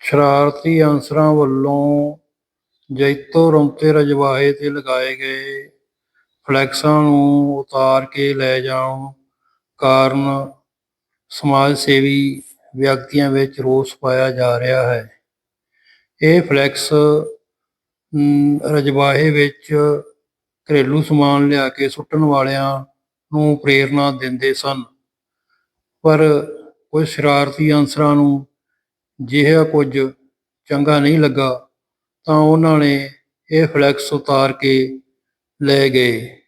ਸ਼ਰਾਰਤੀ ਅਨਸਰਾਂ ਵੱਲੋਂ ਜੈਤੋ ਰੌਂਤੇ ਰਜਵਾਹੇ ਤੇ ਲਗਾਏ ਗਏ ਫਲੈਕਸਾਂ ਨੂੰ ਉਤਾਰ ਕੇ ਲੈ ਜਾਣ ਕਾਰਨ ਸਮਾਜ ਸੇਵੀ ਵਿਅਕਤੀਆਂ ਵਿੱਚ ਰੋਸ ਪਾਇਆ ਜਾ ਰਿਹਾ ਹੈ। ਇਹ ਫਲੈਕਸ ਅਮ, ਰਜਵਾਹੇ ਵਿੱਚ ਘਰੇਲੂ ਸਮਾਨ ਲਿਆ ਕੇ ਸੁੱਟਣ ਵਾਲਿਆਂ ਨੂੰ ਪ੍ਰੇਰਨਾ ਦਿੰਦੇ ਸਨ। ਪਰ ਕੁਝ ਸ਼ਰਾਰਤੀ ਅਨਸਰਾਂ ਨੂੰ ਜਿਹਾ ਕੁਝ ਚੰਗਾ ਨਹੀਂ ਲੱਗਾ ਤਾਂ ਉਹਨਾਂ ਨੇ ਇਹ ਫਲੈਕਸ ਉਤਾਰ ਕੇ ਲੈ ਗਏ।